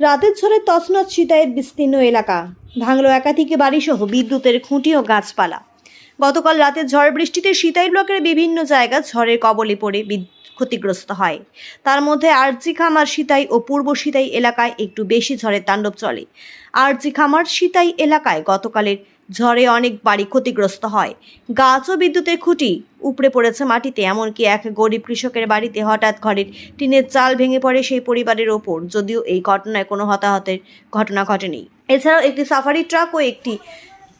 রাতের ঝড়ে তছনছ শীতায়ের বিস্তীর্ণ এলাকা। ভাঙলো একাধিক বাড়িসহ বিদ্যুতের খুঁটি ও গাছপালা। গতকাল রাতের ঝড় বৃষ্টিতে সিতাই ব্লকের বিভিন্ন জায়গা ঝড়ের কবলে পড়ে ক্ষতিগ্রস্ত হয়। তার মধ্যে আরজি খামার সিতাই ও পূর্ব সিতাই এলাকায় একটু বেশি ঝড়ের তাণ্ডব চলে। আরজি খামার সিতাই এলাকায় গতকালের ঝড়ে অনেক বাড়ি ক্ষতিগ্রস্ত হয়। গাছ ও বিদ্যুতের খুঁটি উপড়ে পড়েছে মাটিতে, এমনকি এক গরিব কৃষকের বাড়িতে হঠাৎ ঘরের টিনের চাল ভেঙে পড়ে সেই পরিবারের ওপর, যদিও এই ঘটনায় কোনো হতাহতের ঘটনা ঘটেনি। এছাড়াও একটি সাফারি ট্রাক ও একটি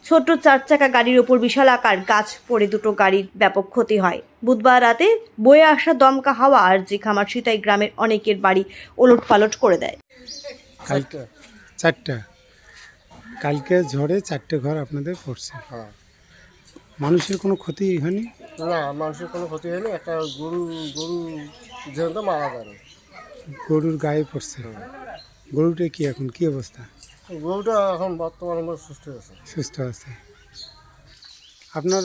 ছোট চার চাকা গাড়ির ওপর বিশাল আকার গাছ পড়ে দুটো গাড়ির ব্যাপক ক্ষতি হয়। বুধবার রাতে বয়ে আসা দমকা হাওয়া আর যে খামার সিতাই গ্রামের অনেকের বাড়ি ওলট পালট করে দেয়। চারটা। কালকে ঝড়ে চারটে ঘর আপনাদের পড়ছে। হ্যাঁ। মানুষের কোনো ক্ষতি হয়নি? না মানুষের কোনো ক্ষতি হয়নি। একটা গরু গরু যেহেতু মারা গেল। গরুর গায়ে পড়ছে। গরুটা কি এখন? কি অবস্থা? গরুটা এখন বর্তমানে সুস্থ আছে। সুস্থ আছে। আপনার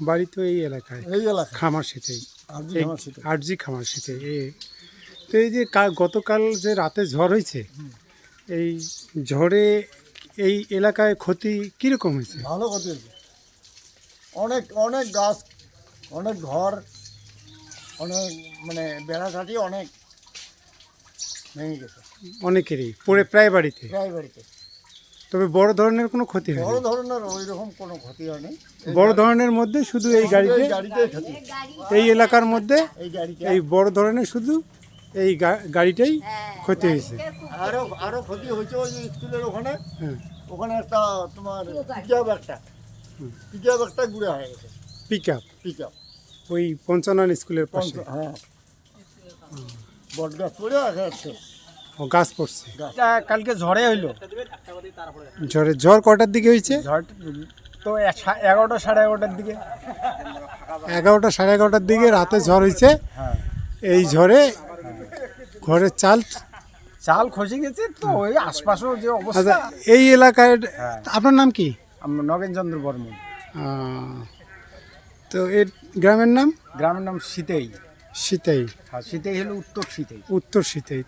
বাড়ি তো এই এলাকায়? এই এলাকা খামার সেটাই। আরজি এই- খামার এ তো এই যে গতকাল যে রাতে ঝড় হয়েছে এই ঝড়ে এই এলাকায় ক্ষতি কীরকম হয়েছে? ভালো ক্ষতি হয়েছে। অনেক অনেক গাছ অনেক ঘর অনেক মানে বেড়াঘাটি অনেক ভেঙে গেছে। অনেকেরই পড়ে প্রায় বাড়িতে? প্রায় বাড়িতে। তবে বড় ধরনের কোনো ক্ষতি বড় ধরনের ওই রকম কোনো ক্ষতি হয়নি। বড় ধরনের মধ্যে শুধু এই গাড়িতে? এই গাড়িতেই ক্ষতি। এই এলাকার মধ্যে? এই বড় ধরনের শুধু এই গা- গাড়িটাই ক্ষতি হয়েছে। আরও আরও ক্ষতি হয়েছে ওই স্কুলের ওখানে। হ্যাঁ। ওখানে একটা তোমার পিকআপ একটা। পিকআপ একটা ঘুরে হয়ে গেছে পিক আপ পিকআপ ওই পঞ্চানন স্কুলের পাশে। হ্যাঁ। বট গাছ পড়ে আছে। ও গাছ পড়ছে। কালকে ঝড়ে হইল। ঝড়ে ঝড় কটার দিকে হয়েছে? ঝড় তো এগারোটা সাড়ে এগারোটার দিকে। এগারোটা সাড়ে এগারোটার দিকে রাতে ঝড় হয়েছে। হ্যাঁ। এই ঝড়ে ঘরের চাল চাল খসে গেছে তো ওই আশপাশেও যে আচ্ছা অবস্থা এই এলাকায় আপনার নাম কি? নগেনচন্দ্র নগেন বর্মন তো এর গ্রামের নাম? গ্রামের নাম সীতেই সীতাই আর শীতেই হলো উত্তর শীতেই। উত্তর সীতাই